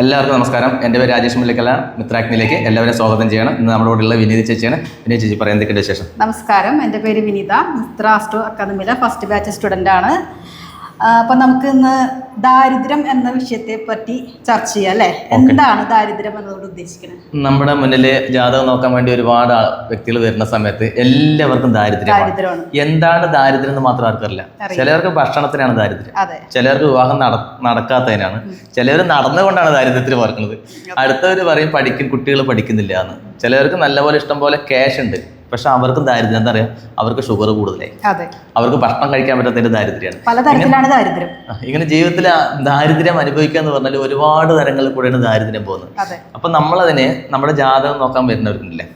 എല്ലാവർക്കും നമസ്കാരം. എന്റെ പേര് രാജേഷ് മുല്ലക്കല മിത്രാഗ്നിയിലേക്ക് എല്ലാവരെയും സ്വാഗതം ചെയ്യണം. ഇന്ന് നമ്മുടെ കൂടെയുള്ള വിനീത ചേച്ചിയാണ്. വിനീത ചേച്ചി പറയാൻ എന്തൊക്കെയുണ്ട് വിശേഷം? നമസ്കാരം. എന്റെ പേര് വിനീത. മിത്ര അക്കാദമിയിലെ ഫസ്റ്റ് ബാച്ച് സ്റ്റുഡന്റ് ആണ്. അപ്പം നമുക്ക് ഇന്ന് ദാരിദ്ര്യം എന്ന വിഷയത്തെ പറ്റി ചർച്ച ചെയ്യാം അല്ലെ? എന്താണ് ദാരിദ്ര്യം എന്നതുകൊണ്ട് ഉദ്ദേശിക്കുന്നത് നമ്മുടെ മുന്നിൽ ജാതകം നോക്കാൻ വേണ്ടി ഒരുപാട് വ്യക്തികൾ വരുന്ന സമയത്ത് എല്ലാവർക്കും ദാരിദ്ര്യമാണ്. എന്താണ് ദാരിദ്ര്യം എന്ന് മാത്രം ആർക്കറില്ല. ചിലർക്ക് ഭക്ഷണത്തിനാണ് ദാരിദ്ര്യം. ചിലർക്ക് വിവാഹം നടക്കാത്തതിനാണ്. ചിലർ നടന്നുകൊണ്ടാണ് ദാരിദ്ര്യത്തിൽ പറക്കുന്നത് അടുത്തവർ പറയും പഠിക്കും കുട്ടികൾ പഠിക്കുന്നില്ല എന്ന്. ചിലർക്ക് നല്ലപോലെ ഇഷ്ടം പോലെ ക്യാഷ് ഉണ്ട്. പക്ഷെ അവർക്ക് ദാരിദ്ര്യം. എന്താ പറയുക അവർക്ക് ഷുഗർ കൂടുതലായി. അവർക്ക് ഭക്ഷണം കഴിക്കാൻ പറ്റാത്തതിന്റെ ദാരിദ്ര്യമാണ്. പലതരത്തിലാണ് ദാരിദ്ര്യം. ഇങ്ങനെ ജീവിതത്തിൽ ദാരിദ്ര്യം അനുഭവിക്കുക എന്ന് പറഞ്ഞാൽ ഒരുപാട് തരങ്ങളിൽ കൂടെയാണ് ദാരിദ്ര്യം പോകുന്നത്. അപ്പൊ നമ്മളതിനെ നമ്മുടെ ജാതകം നോക്കാൻ വരുന്നവർക്കുണ്ടല്ലേ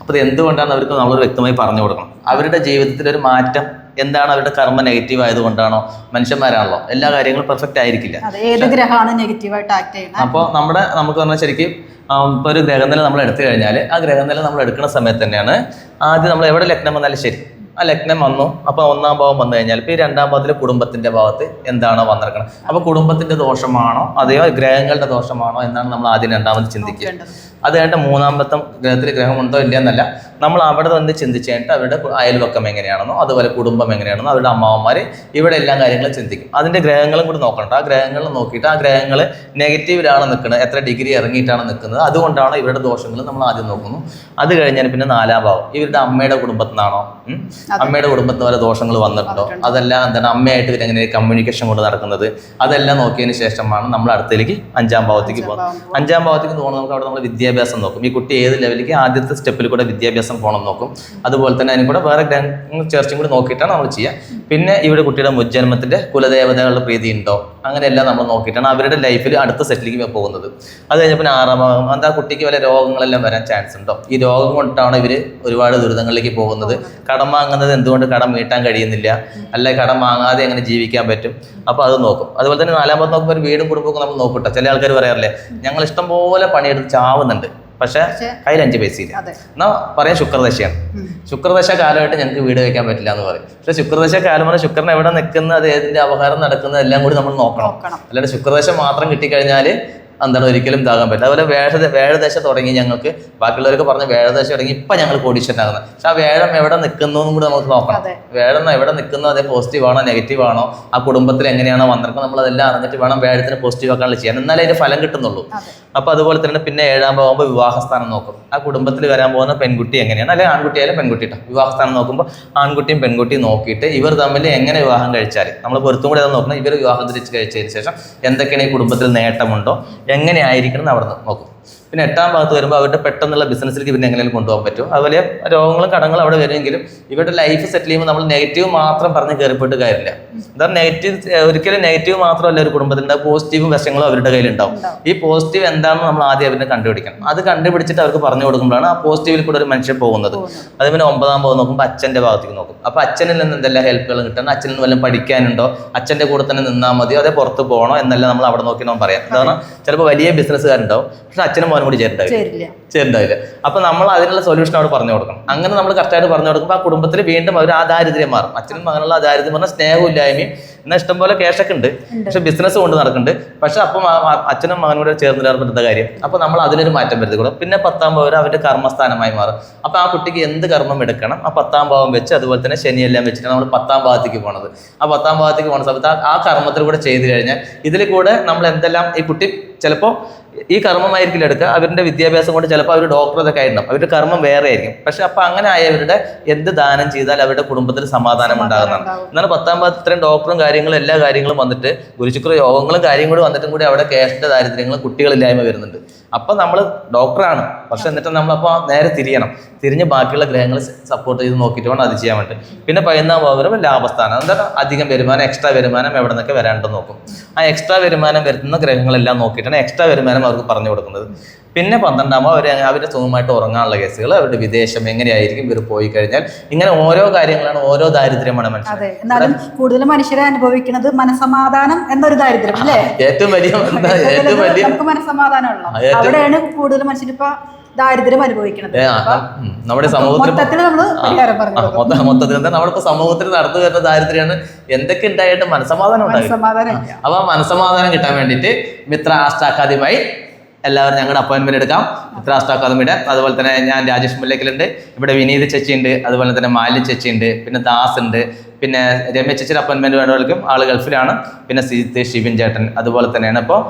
അപ്പൊ അത് എന്തുകൊണ്ടാണ് അവർക്ക് നമ്മൾ വ്യക്തമായി പറഞ്ഞു കൊടുക്കണം? അവരുടെ ജീവിതത്തിൽ ഒരു മാറ്റം എന്താണ് അവരുടെ കർമ്മ നെഗറ്റീവ് ആയതുകൊണ്ടാണോ? മനുഷ്യന്മാരാണല്ലോ. എല്ലാ കാര്യങ്ങളും പെർഫെക്റ്റ് ആയിരിക്കില്ല. ഏത് ഗ്രഹമാണ് നെഗറ്റീവായിട്ട് ആക്ട് ചെയ്യുന്നത്? അപ്പോൾ നമ്മുടെ നമുക്ക് പറഞ്ഞാൽ ശരിക്കും ഇപ്പോൾ ഒരു ഗ്രഹനില നമ്മൾ എടുത്തു കഴിഞ്ഞാൽ ആ ഗ്രഹനില നമ്മൾ എടുക്കുന്ന സമയത്ത് തന്നെയാണ് ആദ്യം നമ്മൾ എവിടെ ലഗ്നം വന്നാലും ശരി. ആ ലഗ്നം വന്നു. അപ്പൊ ഒന്നാം ഭാവം വന്നു കഴിഞ്ഞാൽ ഇപ്പൊ ഈ രണ്ടാം ഭാവത്തിൽ കുടുംബത്തിന്റെ ഭാവത്ത് എന്താണോ വന്നിരിക്കണം അപ്പൊ കുടുംബത്തിന്റെ ദോഷമാണോ അതെയോ ഗ്രഹങ്ങളുടെ ദോഷമാണോ എന്നാണ് നമ്മൾ ആദ്യം രണ്ടാമത് ചിന്തിക്കുക. അത് കഴിഞ്ഞിട്ട് മൂന്നാമത്തെ ഗ്രഹത്തിൽ ഗ്രഹമുണ്ടോ ഇല്ല എന്നല്ല. നമ്മൾ അവിടെ വന്ന് ചിന്തിച്ച് കഴിഞ്ഞിട്ട് അവരുടെ അയൽവക്കം എങ്ങനെയാണെന്നോ അതുപോലെ കുടുംബം എങ്ങനെയാണെന്നോ അവരുടെ അമ്മാവന്മാർ ഇവിടെ എല്ലാ കാര്യങ്ങളും ചിന്തിക്കും. അതിന്റെ ഗ്രഹങ്ങളും കൂടി നോക്കണം ആ ഗ്രഹങ്ങൾ നോക്കിയിട്ട് ആ ഗ്രഹങ്ങൾ നെഗറ്റീവിലാണ് നിൽക്കുന്നത്. എത്ര ഡിഗ്രി ഇറങ്ങിയിട്ടാണ് നിൽക്കുന്നത്. അതുകൊണ്ടാണ് ഇവരുടെ ദോഷങ്ങൾ നമ്മൾ ആദ്യം നോക്കുന്നു. അത് കഴിഞ്ഞാൽ പിന്നെ നാലാം ഭാവം. ഇവരുടെ അമ്മയുടെ കുടുംബത്തിൽ നിന്നാണോ? അമ്മയുടെ കുടുംബത്തിന് വരെ ദോഷങ്ങൾ വന്നിട്ടുണ്ടോ? അതെല്ലാം എന്താണ് അമ്മയായിട്ട് ഇവർ എങ്ങനെ കമ്മ്യൂണിക്കേഷൻ കൊണ്ട് നടക്കുന്നത്? അതെല്ലാം നോക്കിയതിന് ശേഷമാണ് നമ്മൾ അടുത്തേക്ക് അഞ്ചാം ഭാവത്തേക്ക് പോകുന്നത്. അഞ്ചാം ഭാവത്തേക്ക് പോകുന്നത് നമുക്ക് അവിടെ നമ്മൾ വിദ്യാഭ്യാസം നോക്കും. ഈ കുട്ടി ഏത് ലെവലിലേക്ക് ആദ്യത്തെ സ്റ്റെപ്പിൽ കൂടെ വിദ്യാഭ്യാസം പോകണം നോക്കും. അതുപോലെ തന്നെ അതിന് കൂടെ വേറെ ഗ്രഹങ്ങൾ ചേർച്ചയും കൂടി നോക്കിയിട്ടാണ് നമ്മൾ ചെയ്യുക. പിന്നെ ഇവിടെ കുട്ടിയുടെ മുജ്ജന്മത്തിന്റെ കുലദേവതകളുടെ പ്രീതി ഉണ്ടോ? അങ്ങനെയെല്ലാം നമ്മൾ നോക്കിയിട്ടാണ് അവരുടെ ലൈഫിൽ അടുത്ത സെറ്റിലേക്ക് പോകുന്നത്. അത് കഴിഞ്ഞപ്പോൾ ആറാം ഭാഗം. എന്താ കുട്ടിക്ക് വല്ല രോഗങ്ങളെല്ലാം വരാൻ ചാൻസ് ഉണ്ടോ? ഈ രോഗം കൊണ്ടാണ് ഇവർ ഒരുപാട് ദുരിതങ്ങളിലേക്ക് പോകുന്നത്. കടം വാങ്ങുന്നത് എന്തുകൊണ്ട് കടം വീട്ടാൻ കഴിയുന്നില്ല? അല്ലെ കടം വാങ്ങാതെ എങ്ങനെ ജീവിക്കാൻ പറ്റും? അപ്പോൾ അത് നോക്കും. അതുപോലെ തന്നെ നാലാം ഭാഗം നോക്കുമ്പോൾ ഒരു വീടും കുടുംബവും നമ്മൾ നോക്കട്ടെ ചില ആൾക്കാർ പറയാറില്ലേ ഞങ്ങൾ ഇഷ്ടം പോലെ പണിയെടുത്ത് ചാവുന്നുണ്ട്. പക്ഷെ കയ്യിൽ അഞ്ച് പൈസ ഇല്ല അതെ. എന്നാ പറയാം ശുക്രദശയാണ്. ശുക്രദശ കാലമായിട്ട് ഞങ്ങൾക്ക് വീട് വെക്കാൻ പറ്റില്ല എന്ന് പറയും. പക്ഷെ ശുക്രദശ കാലം പറഞ്ഞാൽ ശുക്രൻ എവിടെ നിൽക്കുന്നത് അത് ഏതിന്റെ അപകാരം നടക്കുന്നത് എല്ലാം കൂടി നമ്മൾ നോക്കണം. നോക്കണം. അല്ലാണ്ട് ശുക്രദശ മാത്രം കിട്ടിക്കഴിഞ്ഞാൽ എന്താണ് ഒരിക്കലും ഇതാകാൻ പറ്റില്ല. അതുപോലെ വേഴ വേഴദേശം തുടങ്ങി ഞങ്ങൾക്ക് ബാക്കിയുള്ളവർക്ക് പറഞ്ഞ വേഴദേശം തുടങ്ങി ഇപ്പൊ ഞങ്ങൾ കോടീശ്വരനാകുന്നത്. പക്ഷെ ആ വേഴം എവിടെ നിൽക്കുന്നു എന്നും കൂടി നമുക്ക് നോക്കണം. വേഴം എവിടെ നിൽക്കുന്നു അതേ പോസിറ്റീവ് ആണോ നെഗറ്റീവ് ആണോ ആ കുടുംബത്തിൽ എങ്ങനെയാണോ വന്നിരിക്കുന്നത് നമ്മൾ അതെല്ലാം അറിഞ്ഞിട്ട് വേണം വേഴത്തിന് പോസിറ്റീവ് ആക്കാനുള്ള ചെയ്യാൻ. എന്നാലേ അതിന്റെ ഫലം കിട്ടുന്നുള്ളൂ. അപ്പോൾ അപ്പൊ അതുപോലെ തന്നെ പിന്നെ ഏഴാം പോകുമ്പോൾ വിവാഹസ്ഥാനം നോക്കും. ആ കുടുംബത്തിൽ വരാൻ പോകുന്ന പെൺകുട്ടി എങ്ങനെയാണ്? അല്ലെങ്കിൽ ആൺകുട്ടിയായാലും പെൺകുട്ടി കേട്ടോ വിവാഹസ്ഥാനം നോക്കുമ്പോൾ ആൺകുട്ടിയും പെൺകുട്ടിയും നോക്കിയിട്ട് ഇവർ തമ്മിൽ എങ്ങനെ വിവാഹം കഴിച്ചാൽ നമ്മൾ പൊരുത്തും കൂടെ നോക്കണം ഇവർ വിവാഹം തിരിച്ച് കഴിച്ചതിന് ശേഷം എന്തൊക്കെയാണ് ഈ കുടുംബത്തിൽ നേട്ടമുണ്ടോ? എങ്ങനെ ആയിരിക്കണം എന്ന് അവിടെ നോക്കും. പിന്നെ എട്ടാം ഭാഗത്ത് വരുമ്പോൾ അവരുടെ പെട്ടെന്നുള്ള ബിസിനസ്സിലേക്ക് പിന്നെ എങ്ങനെയും കൊണ്ടുപോകാൻ പറ്റും. അതുപോലെ രോഗങ്ങളും കടങ്ങളും അവിടെ വരുമെങ്കിലും ഇവരുടെ ലൈഫ് സെറ്റിൽ ചെയ്യുമ്പോൾ നമ്മൾ നെഗറ്റീവ് മാത്രം പറഞ്ഞ് കയറിപ്പോയിട്ട് കാര്യമില്ല. എന്താ നെഗറ്റീവ് ഒരിക്കലും നെഗറ്റീവ് മാത്രമല്ല ഒരു കുടുംബത്തിന്റെ പോസിറ്റീവും വശങ്ങളും അവരുടെ കയ്യിലുണ്ടാവും. ഈ പോസിറ്റീവ് എന്താണെന്ന് നമ്മൾ ആദ്യം അവരെ കണ്ടുപിടിക്കണം. അത് കണ്ടുപിടിച്ചിട്ട് അവർക്ക് പറഞ്ഞു കൊടുക്കുമ്പോഴാണ് ആ പോസിറ്റീവിൽ കൂടെ ഒരു മനുഷ്യൻ പോകുന്നത്. അത് പിന്നെ ഒമ്പതാം ഭാഗം നോക്കുമ്പോൾ അച്ഛന്റെ ഭാഗത്തേക്ക് നോക്കും. അപ്പോൾ അച്ഛനിൽ നിന്ന് എന്തെല്ലാം ഹെൽപ്പുകൾ കിട്ടണം? അച്ഛനിൽ നിന്ന് വല്ലതും പഠിക്കാനുണ്ടോ? അച്ഛന്റെ കൂടെ തന്നെ നിന്നാൽ മതി അതേ പുറത്ത് പോകണോ? എന്നല്ല നമ്മൾ അവിടെ നോക്കി നമ്മൾ പറയാം. എന്താണ് ചിലപ്പോൾ വലിയ ബിസിനസ്സുകാരുണ്ടാവും പക്ഷെ അച്ഛനും മോനും കൂടി ചേരുണ്ടാവില്ല? ചേരുണ്ടാവില്ല. അപ്പൊ നമ്മൾ അതിനുള്ള സൊല്യൂഷൻ അവിടെ പറഞ്ഞു കൊടുക്കണം. അങ്ങനെ നമ്മൾ കറക്റ്റായിട്ട് പറഞ്ഞു കൊടുക്കുമ്പോൾ ആ കുടുംബത്തിൽ വീണ്ടും അവർ ആ ദാരിദ്ര്യം മാറും. അച്ഛനും മകനുള്ള ആ ദാരിദ്ര്യം പറഞ്ഞാൽ സ്നേഹമില്ലായ്മയും എന്നാൽ ഇഷ്ടംപോലെ ക്യാഷൊക്കെ ഉണ്ട്. പക്ഷെ ബിസിനസ് കൊണ്ട് നടക്കുന്നുണ്ട്. പക്ഷെ അപ്പം അച്ഛനും മകനും കൂടെ ചേർന്ന് പറ്റുന്ന കാര്യം? അപ്പൊ നമ്മൾ അതിനൊരു മാറ്റം വരുത്തിക്കൊള്ളും പിന്നെ പത്താം ഭാവം അവരുടെ കർമ്മസ്ഥാനമായി മാറും. അപ്പൊ ആ കുട്ടിക്ക് എന്ത് കർമ്മം എടുക്കണം? ആ പത്താം ഭാവം വെച്ച് അതുപോലെ തന്നെ ശനിയെല്ലാം വെച്ചിട്ട് നമ്മൾ പത്താം ഭാഗത്തേക്ക് പോണത്. ആ പത്താം ഭാഗത്തേക്ക് പോണ സമയത്ത് ആ- ആ കർമ്മത്തിൽ കൂടെ ചെയ്തു കഴിഞ്ഞാൽ ഇതിൽ കൂടെ നമ്മൾ എന്തെല്ലാം ഈ കുട്ടി ചിലപ്പോൾ ഈ കർമ്മമായിരിക്കില്ല എടുക്കുക. അവരുടെ വിദ്യാഭ്യാസം കൊണ്ട് ചിലപ്പോൾ അവർ ഡോക്ടർ ഇതൊക്കെ ആയിട്ടുണ്ടാവും അവരുടെ കർമ്മം വേറെ ആയിരിക്കും. പക്ഷെ അപ്പൊ അങ്ങനെ ആയവരുടെ എന്ത് ദാനം ചെയ്താൽ അവരുടെ കുടുംബത്തിൽ സമാധാനം ഉണ്ടാകുന്നതാണ്. എന്നാലും എന്നാൽ പത്താം ഭാഗത്ത് ഇത്രയും ഡോക്ടറും കാര്യങ്ങളും എല്ലാ കാര്യങ്ങളും വന്നിട്ട് ഗുരുശുക്ര യോഗങ്ങളും കാര്യങ്ങളും വന്നിട്ടും കൂടി അവിടെ ക്യാഷിന്റെ ദാരിദ്ര്യങ്ങളും കുട്ടികളില്ലായ്മ വരുന്നുണ്ട്. അപ്പൊ നമ്മൾ ഡോക്ടറാണ് പക്ഷെ എന്നിട്ട് നമ്മളപ്പോൾ നേരെ തിരിയണം. തിരിഞ്ഞ് ബാക്കിയുള്ള ഗ്രഹങ്ങൾ സപ്പോർട്ട് ചെയ്ത് നോക്കിയിട്ട് വേണം അത് ചെയ്യാൻ വേണ്ടി. പിന്നെ പതിനൊന്നാം ഭാഗം ലാഭസ്ഥാനം എന്താ അധികം വരുമാനം എക്സ്ട്രാ വരുമാനം എവിടെ നിന്നൊക്കെ വരാണ്ടെന്ന് നോക്കും. ആ എക്സ്ട്രാ വരുമാനം വരുന്ന ഗ്രഹങ്ങളെല്ലാം നോക്കിയിട്ടാണ് എക്സ്ട്രാ വരുമാനം അവർക്ക് പറഞ്ഞു കൊടുക്കുന്നത്. പിന്നെ പന്ത്രണ്ടാമോ അവർ അവരുടെ സുഖമായിട്ട് ഉറങ്ങാനുള്ള കേസുകൾ അവരുടെ വിദേശം എങ്ങനെയായിരിക്കും ഇവർ പോയി കഴിഞ്ഞാൽ ഇങ്ങനെ ഓരോ കാര്യങ്ങളാണ് ഓരോ ദാരിദ്ര്യമാണ് മനുഷ്യർ എന്നാലും കൂടുതൽ മനുഷ്യരെ അനുഭവിക്കുന്നത് മനസമാധാനം എന്നൊരു ദാരിദ്ര്യം അല്ലേ? ഏറ്റവും വലിയ ഏറ്റവും വലിയ നമുക്ക് മനസമാധാനമുള്ള അവിടെയാണ് കൂടുതൽ മനുഷ്യരിപ്പോ ദാരിദ്ര്യം അനുഭവിക്കുന്നത് നമ്മുടെ സമൂഹത്തിൽ മൊത്തത്തിൽ നമ്മളിപ്പോ സമൂഹത്തിൽ നടന്നു വരുന്ന ദാരിദ്ര്യമാണ് എന്തൊക്കെ ഉണ്ടായിട്ട് മനസ്സമാധാനം ഉണ്ടായി. സമാധാനം ഇല്ല. അപ്പൊ മനസമാധാനം മനസ്സമാധാനം കിട്ടാൻ വേണ്ടിയിട്ട് മിത്ര അക്കാദമിയുമായി എല്ലാവരും ഞങ്ങളുടെ അപ്പോയിന്റ്മെന്റ് എടുക്കാം. മിത്ര ആസ്റ്റ അക്കാദമിയുടെ അതുപോലെ തന്നെ ഞാൻ രാജേഷ് മുല്ലക്കലുണ്ട് ഇവിടെ വിനീത് ചേച്ചി ഉണ്ട് അതുപോലെ തന്നെ മാലി ചേച്ചി ഉണ്ട് പിന്നെ ദാസ് ഉണ്ട് പിന്നെ രമേശ് ചേച്ചിയുടെ അപ്പോയിന്റ്മെന്റ് വേണ്ടവർക്കും ആൾ ഗൾഫിലാണ്. പിന്നെ സിജിത്ത് ഷിബിൻ ചേട്ടൻ അതുപോലെ തന്നെയാണ് ഇപ്പോൾ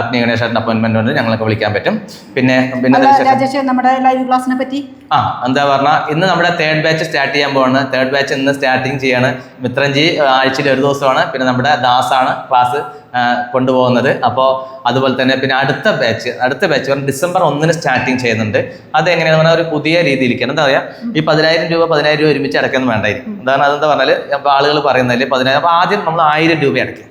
അഗ്നി ഗണേഷ് ചേട്ടൻ അപ്പോയിന്റ്മെന്റ് ഉണ്ട്. ഞങ്ങൾക്ക് വിളിക്കാൻ പറ്റും. പിന്നെ പിന്നെ നമ്മുടെ ലൈവ് ക്ലാസ്സിനെ പറ്റി? ആ എന്താ പറഞ്ഞാൽ ഇന്ന് നമ്മുടെ തേർഡ് ബാച്ച് സ്റ്റാർട്ട് ചെയ്യാൻ പോവാണ്. തേർഡ് ബാച്ച് ഇന്ന് സ്റ്റാർട്ടിങ് ചെയ്യാണ്. മിത്രഞ്ചി ആഴ്ചയിൽ ഒരു ദിവസമാണ്. പിന്നെ നമ്മുടെ ദാസാണ് ക്ലാസ് കൊണ്ടുപോകുന്നത്. അപ്പോൾ അതുപോലെ തന്നെ പിന്നെ അടുത്ത ബാച്ച് അടുത്ത ബാച്ച് പറഞ്ഞാൽ ഡിസംബർ ഒന്നിന് സ്റ്റാർട്ടിങ് ചെയ്യുന്നുണ്ട്. അത് എങ്ങനെയാണെന്ന് പറഞ്ഞാൽ ഒരു പുതിയ രീതിയിലേക്ക് എന്താ പറയുക ഈ പതിനായിരം രൂപ പതിനായിരം രൂപ ഒരുമിച്ച് അടയ്ക്കൊന്നും വേണ്ടായിരിക്കും. എന്താണ് അതെന്താ പറഞ്ഞാൽ ആളുകൾ പറയുന്നതിൽ പതിനായിരം അപ്പോൾ ആദ്യം നമ്മൾ ആയിരം രൂപ അടയ്ക്കും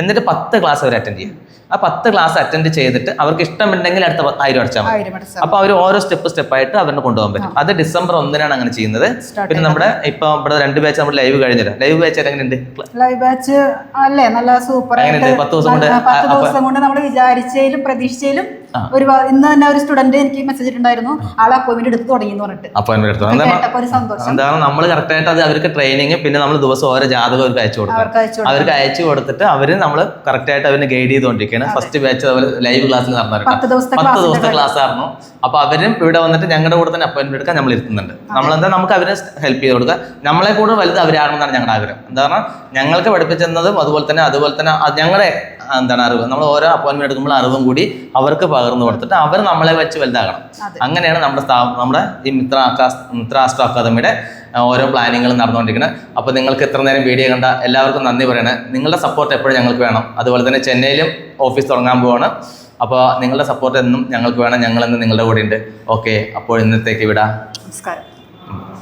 എന്നിട്ട് പത്ത് ക്ലാസ് അവർ അറ്റൻഡ് ചെയ്യും. ആ പത്ത് ക്ലാസ് അറ്റൻഡ് ചെയ്തിട്ട് അവർക്ക് ഇഷ്ടമുണ്ടെങ്കിൽ അടുത്ത ആയിരം അടച്ചാൽ മതി. അപ്പൊ അവർ ഓരോ സ്റ്റെപ്പ് സ്റ്റെപ്പ് ആയിട്ട് അവരുടെ കൊണ്ടുപോകാൻ പറ്റും. അത് ഡിസംബർ ഒന്നിനാണ് അങ്ങനെ ചെയ്യുന്നത്. പിന്നെ നമ്മുടെ ഇപ്പൊ ഇവിടെ രണ്ട് ബാച്ച് നമ്മൾ ലൈവ് കഴിഞ്ഞില്ല ലൈവ് ബാച്ച് എങ്ങനെയുണ്ട്? ലൈവ് ബാച്ച് അല്ലേ? നല്ല സൂപ്പർ എങ്ങനെയുണ്ട്? പത്ത് ദിവസം കൊണ്ട് പത്ത് ദിവസം കൊണ്ട് നമ്മൾ വിചാരിച്ചതിലും പ്രതീക്ഷിച്ചതിലും ആ. ഒരു ഇന്ന് തന്നെ ഒരു സ്റ്റുഡന്റ് എനിക്ക് മെസ്സേജ് ഇട്ടുണ്ടായിരുന്നു ആളെ അപ്പോയിന്റ്മെന്റ് എടുത്ത് തുടങ്ങി എന്ന് പറഞ്ഞിട്ട്. അപ്പോയിന്റ്മെന്റ് എടുത്തു. എന്താണ് ഒരു സന്തോഷം. എന്താണ് നമ്മൾ കറക്റ്റ് ആയിട്ട് അത് അവർക്ക് ട്രെയിനിങ് പിന്നെ നമ്മൾ ദിവസം ഓരോ ജാതകം അവർക്ക് അയച്ചു കൊടുക്കും. അവർക്ക് അയച്ചു കൊടുത്തിട്ട് അവർ നമ്മൾ കറക്റ്റ് ആയിട്ട് അവരെ ഗൈഡ് ചെയ്തുകൊണ്ടിരിക്കുകയാണ് ഫസ്റ്റ് ബാച്ച് അവർ ലൈവ് ക്ലാസ്സിൽ നടന്നവർക്ക് പത്ത് ദിവസത്തെ ക്ലാസ് ആയിരുന്നു. അപ്പൊ അവരും ഇവിടെ വന്നിട്ട് ഞങ്ങളുടെ കൂടെ തന്നെ അപ്പോയിന്റ്മെന്റ് എടുക്കാൻ നമ്മൾ ഇരുത്തുന്നുണ്ട്. നമ്മൾ എന്താ നമുക്ക് അവരെ ഹെൽപ്പ് ചെയ്ത് കൊടുക്കുക. നമ്മളെ കൂടെ വലുത് അവരാണെന്നാണ് ഞങ്ങളുടെ ആഗ്രഹം. എന്താ പറഞ്ഞാൽ ഞങ്ങൾക്ക് പഠിപ്പിച്ചെന്നതും അതുപോലെ തന്നെ അതുപോലെ തന്നെ ഞങ്ങളെ ഞങ്ങളുടെ എന്താണ് അറിവ്? നമ്മൾ ഓരോ അപ്പോയിന്റ്മെന്റ് എടുക്കുമ്പോൾ അറിവും കൂടി അവർക്ക് പകർന്നു കൊടുത്തിട്ട് അവർ നമ്മളെ വെച്ച് വലുതാകണം. അങ്ങനെയാണ് നമ്മുടെ സ്ഥാപനം നമ്മുടെ ഈ മിത്ര മിത്ര ആസ്ട്രോ അക്കാദമിയുടെ ഓരോ പ്ലാനിങ്ങുകളും നടന്നുകൊണ്ടിരിക്കുന്നത്. അപ്പോൾ നിങ്ങൾക്ക് ഇത്ര നേരം വീഡിയോ കണ്ട എല്ലാവർക്കും നന്ദി പറയണേ. നിങ്ങളുടെ സപ്പോർട്ട് എപ്പോഴും ഞങ്ങൾക്ക് വേണം. അതുപോലെ തന്നെ ചെന്നൈയിലും ഓഫീസ് തുടങ്ങാൻ പോവാണ്. അപ്പോൾ നിങ്ങളുടെ സപ്പോർട്ട് എന്നും ഞങ്ങൾക്ക് വേണം. ഞങ്ങളെന്ന് നിങ്ങളുടെ കൂടെ ഉണ്ട് ഓക്കെ അപ്പോൾ ഇന്നത്തേക്ക് വിടാം. നമസ്കാരം.